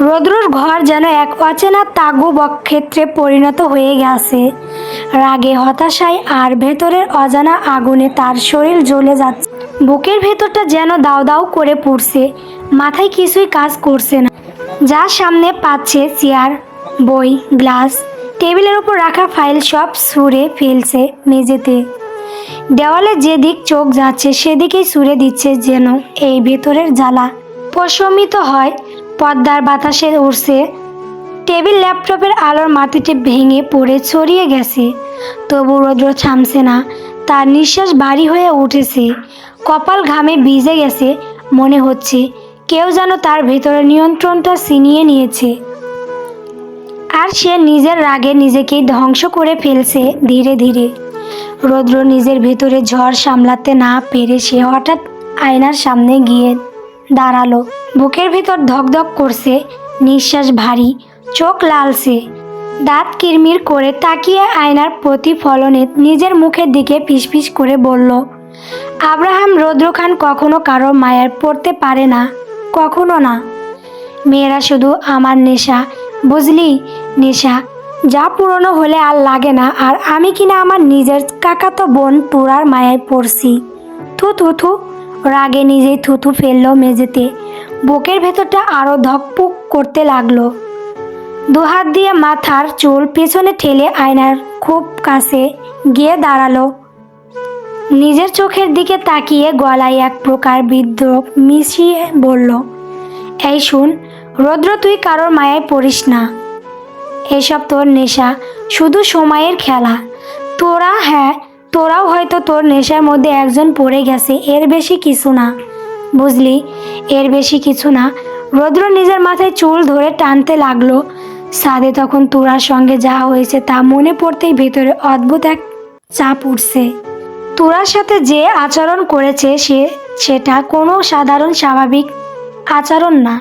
রৌদ্রর ঘর যেন এক অচেনা তাগু বক্ষেত্রে পরিণত হয়ে গেছে। রাগে, হতাশায় আর ভেতরের অজানা আগুনে তার শরীর জ্বলে যাচ্ছে। বুকের ভেতরটা যেন দাও দাও করে পড়ছে। মাথায় কিছুই কাজ করছে না। যা সামনে পাচ্ছে চেয়ার, বই, গ্লাস, টেবিলের উপর রাখা ফাইল সব ছুঁড়ে ফেলছে মেঝেতে। দেওয়ালে যেদিক চোখ যাচ্ছে, সেদিকেই সুরে দিচ্ছে যেন এই ভেতরের জ্বালা। প্রশমিত হয় পর্দার বাতাসে উড়ছে। টেবিল ল্যাপটপের আলোর মাটিতে ভেঙে পড়ে ছড়িয়ে গেছে। তবু রৌদ্র থামছে না, তার নিঃশ্বাস ভারী হয়ে উঠেছে। কপাল ঘামে ভিজে গেছে, মনে হচ্ছে কেউ যেন তার ভেতরে নিয়ন্ত্রণটা ছিনিয়ে নিয়েছে। আর সে নিজের রাগে নিজেকে ধ্বংস করে ফেলছে ধীরে ধীরে। রৌদ্র নিজের ভেতরে ঝড় সামলাতে না পেরে সে হঠাৎ আয়নার সামনে গিয়ে দাঁড়াল। বুকের ভেতর ধকধক করছে, নিঃশ্বাস ভারী, চোখ লালছে দাঁত কিরমির করে তাকিয়ে আয়নার প্রতিফলনে নিজের মুখের দিকে ফিসফিস করে বলল, আব্রাহাম রৌদ্র খান কখনো কারও মায়ের পড়তে পারে না, কখনো না। মেয়েরা শুধু আমার নেশা, বুঝলি? নেশা। যা পুরনো হলে আর লাগে না, আর আমি কিনা আমার নিজের কাকাতো বোন তুরার মায়ের পড়ছি। থু থু থু। রাগে নিজেই থুথু ফেলল মেঝেতে। বুকের ভেতরটা আরও ধকপুক করতে লাগল। দুহাত দিয়ে মাথার চুল পেছনে ঠেলে আয়নার খুব কাছে গিয়ে দাঁড়াল। নিজের চোখের দিকে তাকিয়ে গলায় এক প্রকার বিদ্রোহ মিশিয়ে বলল, এই শুন, রৌদ্র তুই কারোর মায়ায় পড়িস না। এসব তোর নেশা, শুধু সময়ের খেলা। তোরা হ্যাঁ তোরাও হয়তো তোর নেশার মধ্যে একজন পড়ে গেছে, এর বেশি কিছু না। বুঝলি? এর বেশি কিছু না। রৌদ্র নিজের মাথায় চুল ধরে টানতে লাগল। সাদে তখন তোরার সঙ্গে যা হয়েছে তা মনে পড়তেই ভেতরে অদ্ভুত এক চাপ উঠছে। তোরার সাথে যে আচরণ করেছে সে, সেটা কোনো সাধারণ স্বাভাবিক আচরণ না।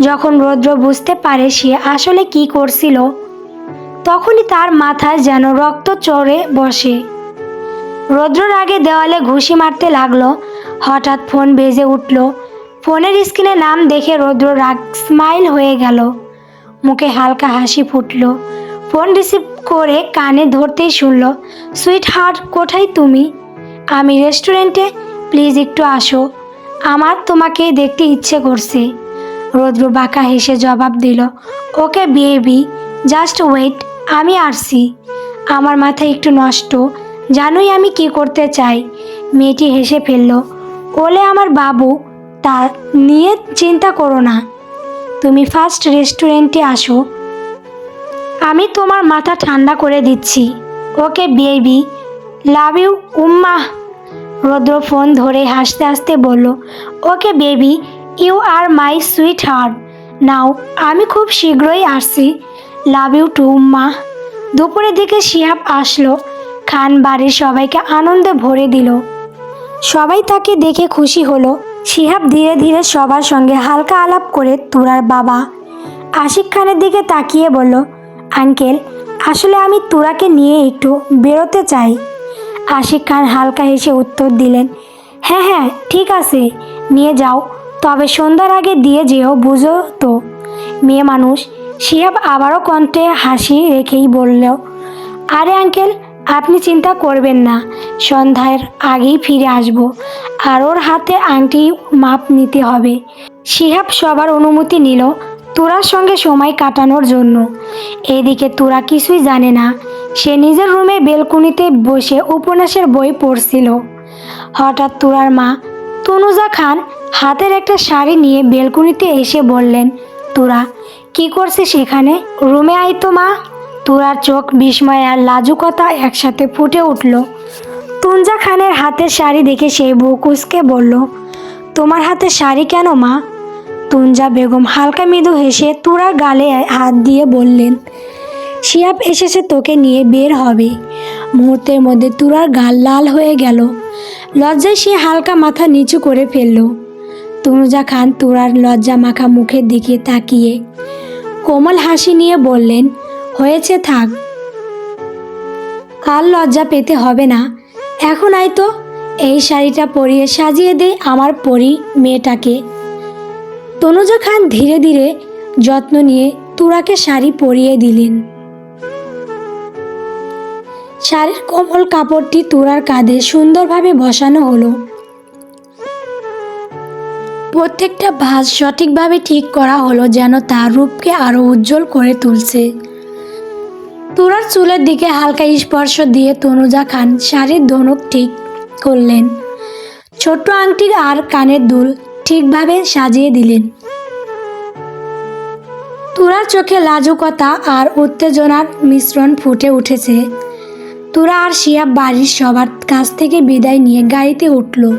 যখন রৌদ্র বুঝতে পারে সে আসলে কি করছিল, তখনই তার মাথায় যেন রক্ত চড়ে বসে। রৌদ্রর আগে দেওয়ালে ঘুষি মারতে লাগল। হঠাৎ ফোন বেজে উঠল। ফোনের স্ক্রিনে নাম দেখে রৌদ্র রাগ স্মাইল হয়ে গেল। মুখে হালকা হাসি ফুটল। ফোন রিসিভ করে কানে ধরতেই শুনল সুইট হার্ট কোথায় তুমি? আমি রেস্টুরেন্টে, প্লিজ একটু আসো। আমার তোমাকে দেখতে ইচ্ছে করছে। রৌদ্র বাঁকা হেসে জবাব দিল, ওকে, বেবি, জাস্ট ওয়েট, আমি আসছি। আমার মাথা একটু নষ্ট জানোই আমি কি করতে চাই। মেয়েটি হেসে ফেলল ওলে আমার বাবু, তা নিয়ে চিন্তা করো না। তুমি ফার্স্ট রেস্টুরেন্টে আসো। আমি তোমার মাথা ঠান্ডা করে দিচ্ছি। ওকে বেবি লাভ ইউ উম্মা। রৌদ্র ফোন ধরে হাসতে হাসতে বলল, okay baby you are my sweet heart now, আমি খুব শীঘ্রই আসছি। লাভ ইউ টু উম্মা। দুপুরের দিকে শিহাব আসলো। খান বাড়ির সবাইকে আনন্দে ভরে দিল। সবাই তাকে দেখে খুশি হলো। শিহাব ধীরে ধীরে সবার সঙ্গে হালকা আলাপ করে তুরার বাবা আশিক খানের দিকে তাকিয়ে বলল, আঙ্কেল, আসলে আমি তুরাকে নিয়ে একটু বেরোতে চাই। আশিক খান হালকা হেসে উত্তর দিলেন হ্যাঁ হ্যাঁ ঠিক আছে, নিয়ে যাও। তবে সন্ধ্যার আগে দিয়ে যেও, বুঝো তো? মেয়ে মানুষ, শিহাব আবারও কণ্ঠে হাসি রেখেই বলল, আরে আঙ্কেল আপনি চিন্তা করবেন না, সন্ধ্যার আগেই ফিরে আসব। আর ওর হাতে আংটি মাপ নিতে হবে। শিহাব সবার অনুমতি নিল তোরার সঙ্গে সময় কাটানোর জন্য। এদিকে তোরা কিছুই জানে না, সে নিজের রুমে বেলকুনিতে বসে উপন্যাসের বই পড়ছিল। হঠাৎ তোরার মা, তনুজা খান হাতের একটা শাড়ি নিয়ে বেলকুনিতে এসে বললেন, তোরা, কি করছে সেখানে রুমে আই তো মা তোরার চোখ বিস্ময় আর লাজুকতা একসাথে ফুটে উঠল। তুঞ্জা খানের হাতের শাড়ি দেখে সে বকুসকে বলল, তোমার হাতে শাড়ি কেন মা? তুঞ্জা বেগম হালকা মৃদু হেসে তুরার গালে হাত দিয়ে বললেন, শিয়াব এসেছে তোকে নিয়ে বের হবে। মুহূর্তের মধ্যে তুরার গাল লাল হয়ে গেল। লজ্জায় সে হালকা মাথা নিচু করে ফেলল। তনুজা খান তুরার লজ্জা মাখা মুখের দিকে তাকিয়ে কোমল হাসি নিয়ে বললেন হয়েছে থাক। আর লজ্জা পেতে হবে না। এখন আয় তো, এই শাড়িটা পরিয়ে সাজিয়ে দে আমার পরি মেয়েটাকে। তনুজা খান ধীরে ধীরে যত্ন নিয়ে তুরাকে শাড়ি পরিয়ে দিলেন। শাড়ির কোমল কাপড়টি তুরার কাঁধে সুন্দরভাবে বসানো হলো। প্রত্যেকটা ভাঁজ সঠিকভাবে ঠিক করা হলো যেন তার রূপকে আরও উজ্জ্বল করে তুলছে। তুরার চুলের দিকে হালকা স্পর্শ দিয়ে তনুজা খান শাড়ির ধনুক ঠিক করলেন। ছোট্ট আংটি আর কানের দুল ঠিকভাবে সাজিয়ে দিলেন। তুরার চোখে লাজুকতা আর উত্তেজনার মিশ্রণ ফুটে উঠেছে। তুরা আর শিয়াব বাড়ির সবার কাছ থেকে বিদায় নিয়ে গাড়িতে উঠল।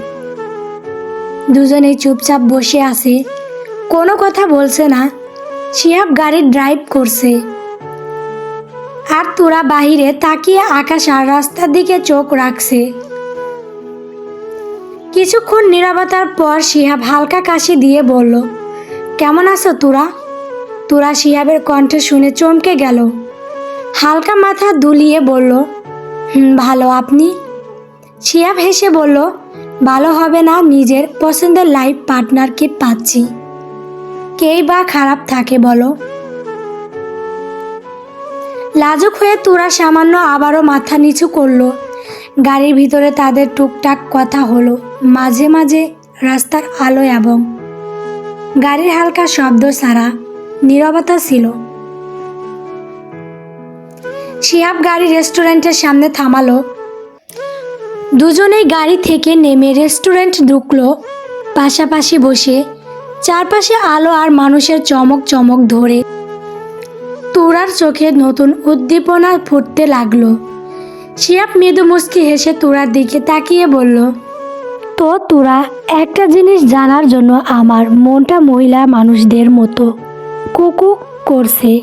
দুজনেই চুপচাপ বসে আছে। কোনো কথা বলছে না। শিয়াব গাড়ি ড্রাইভ করছে। আর তোরা বাহিরে তাকিয়ে আকাশ আর রাস্তার দিকে চোখ রাখছে। কিছুক্ষণ নীরবতার পর শিহাব হালকা কাশি দিয়ে বলল, কেমন আছো তোরা? তোরা শিহাবের কণ্ঠ শুনে চমকে গেল। হালকা মাথা দুলিয়ে বলল, হুম, ভালো আপনি? শিহাব হেসে বলল, ভালো হবে না, নিজের পছন্দের লাইফ পার্টনারকে পাচ্ছি। কেই বা খারাপ থাকে বলো। লাজুক হয়ে তোরা সামান্য আবারও মাথা নিচু করল। গাড়ির ভিতরে তাদের টুকটাক কথা হলো, মাঝে মাঝে রাস্তার আলো এবং গাড়ির হালকা শব্দ ছাড়া নীরবতা ছিল। শিয়াব গাড়ি রেস্টুরেন্টের সামনে থামালো। দুজনেই গাড়ি থেকে নেমে রেস্টুরেন্ট ঢুকলো। পাশাপাশি বসে চারপাশে আলো আর মানুষের চমক চমক ধরে তুরার চোখে নতুন উদ্দীপনা ফুটতে লাগল। শিয়াব মৃদু মুস্কি হেসে তোরার দিকে তাকিয়ে বলল, তো তোরা, একটা জিনিস জানার জন্য আমার মনটা মহিলা মানুষদের মতো কুকু করছে।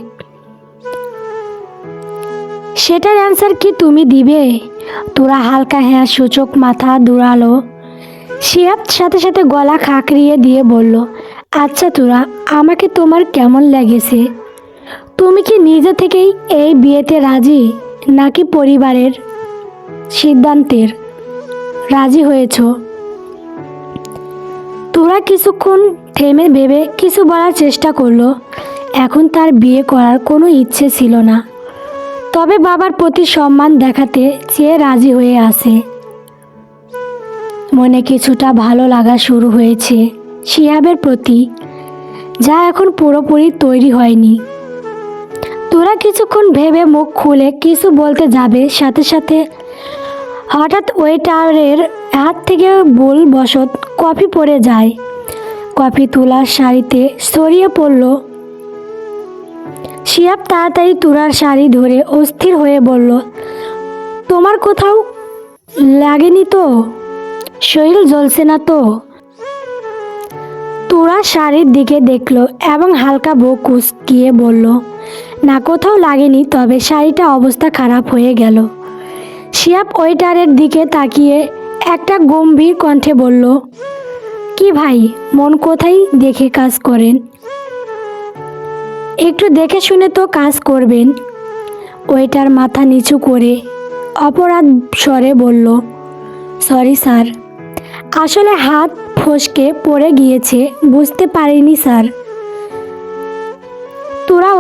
সেটার অ্যান্সার কি তুমি দিবে? তোরা হালকা হ্যাঁ সূচক মাথা দুড়ালো শিয়াব সাথে সাথে গলা খাঁকড়িয়ে দিয়ে বলল আচ্ছা তোরা, আমাকে তোমার কেমন লেগেছে? তুমি কি নিজে থেকেই এই বিয়েতে রাজি, নাকি পরিবারের সিদ্ধান্তের রাজি হয়েছ? তোরা কিছুক্ষণ থেমে ভেবে কিছু বলার চেষ্টা করল। এখন তার বিয়ে করার কোনো ইচ্ছে ছিল না। তবে বাবার প্রতি সম্মান দেখাতে চেয়ে রাজি হয়ে আসে মনে কিছুটা ভালো লাগা শুরু হয়েছে শিয়াবের প্রতি, যা এখন পুরোপুরি তৈরি হয়নি। তোরা কিছুক্ষণ ভেবে মুখ খুলে কিছু বলতে যাবে, সাথে সাথে হঠাৎ ওয়েটারের হাত থেকে ভুল বশত কফি পড়ে যায়। কফি তোলার শাড়িতে ছড়িয়ে পড়ল। শিয়াব তাড়াতাড়ি তুরার শাড়ি ধরে অস্থির হয়ে বলল, তোমার কোথাও লাগেনি তো? শরীর জ্বলছে না তো? তোরা শাড়ির দিকে দেখল এবং হালকা বুক কুচকিয়ে বলল না কোথাও লাগেনি, তবে শাড়িটা অবস্থা খারাপ হয়ে গেল। শিয়াব ওয়েটারের দিকে তাকিয়ে একটা গম্ভীর কণ্ঠে বলল, কি ভাই, মন কোথায় দেখে কাজ করেন? একটু দেখে শুনে তো কাজ করবেন। ওয়েটার মাথা নিচু করে অপরাধ স্বরে বলল, সরি স্যার, আসলে হাত ফসকে পড়ে গিয়েছে, বুঝতে পারিনি স্যার।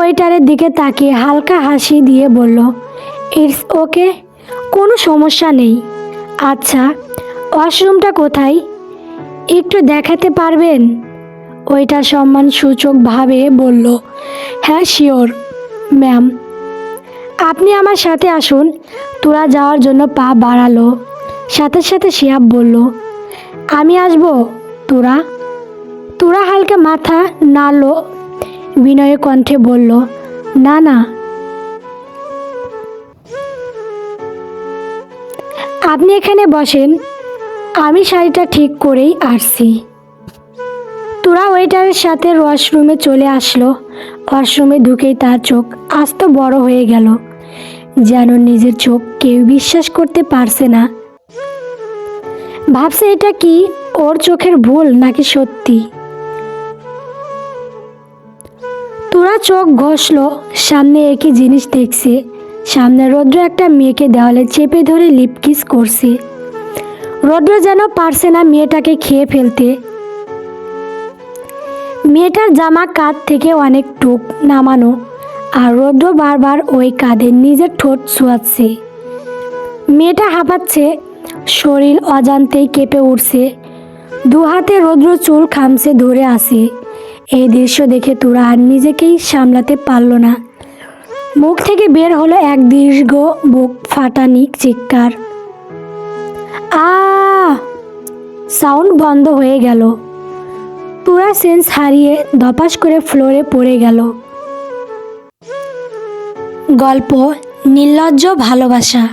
ওয়েটারের দিকে তাকিয়ে হালকা হাসি দিয়ে বলল, ইটস ওকে, কোনো সমস্যা নেই। আচ্ছা ওয়াশরুমটা কোথায়? একটু দেখাতে পারবেন? ওইটা সম্মান সূচকভাবে বলল হ্যাঁ শিওর, ম্যাম। আপনি আমার সাথে আসুন। তোরা যাওয়ার জন্য পা বাড়ালো। সাথে সাথে শিয়াব বলল, আমি আসব, তোরা? তোরা হালকা মাথা নাড়লো বিনয় কণ্ঠে বলল, না না। আপনি এখানে বসেন, আমি শাড়িটা ঠিক করেই আসছি তোরা ওয়েটারের সাথে ওয়াশরুমে চলে আসলো। ওয়াশরুমে ঢুকেই তার চোখ আস্ত বড় হয়ে গেল, যেন নিজের চোখ কেউ বিশ্বাস করতে পারছে না। ভাবছে এটা কি, ওর চোখের ভুল নাকি সত্যি? চোখ ঘষলো, সামনে একই জিনিস দেখছে। সামনে রৌদ্র একটা মেয়েকে দেওয়ালে চেপে ধরে লিপকিস করছে। রৌদ্র যেন পারছে না মেয়েটাকে খেয়ে ফেলতে। মেয়েটার জামা কাঁধ থেকে অনেক টুক নামানো, আর রৌদ্র বারবার ওই কাঁধে নিজের ঠোঁট ছোঁয়াচ্ছে মেয়েটা হাঁপাচ্ছে, শরীর অজান্তেই কেঁপে উঠছে। দু হাতে রৌদ্র চুল খামছে ধরে আসে এই দৃশ্য দেখে তোরা আর নিজেকেই সামলাতে পারল না। মুখ থেকে বের হলো এক দীর্ঘ বুক ফাটানি চিৎকার। আ! সাউন্ড বন্ধ হয়ে গেল। পুরা সেন্স হারিয়ে ধপাস করে ফ্লোরে পড়ে গেল। গল্প, নির্লজ্জ ভালোবাসা।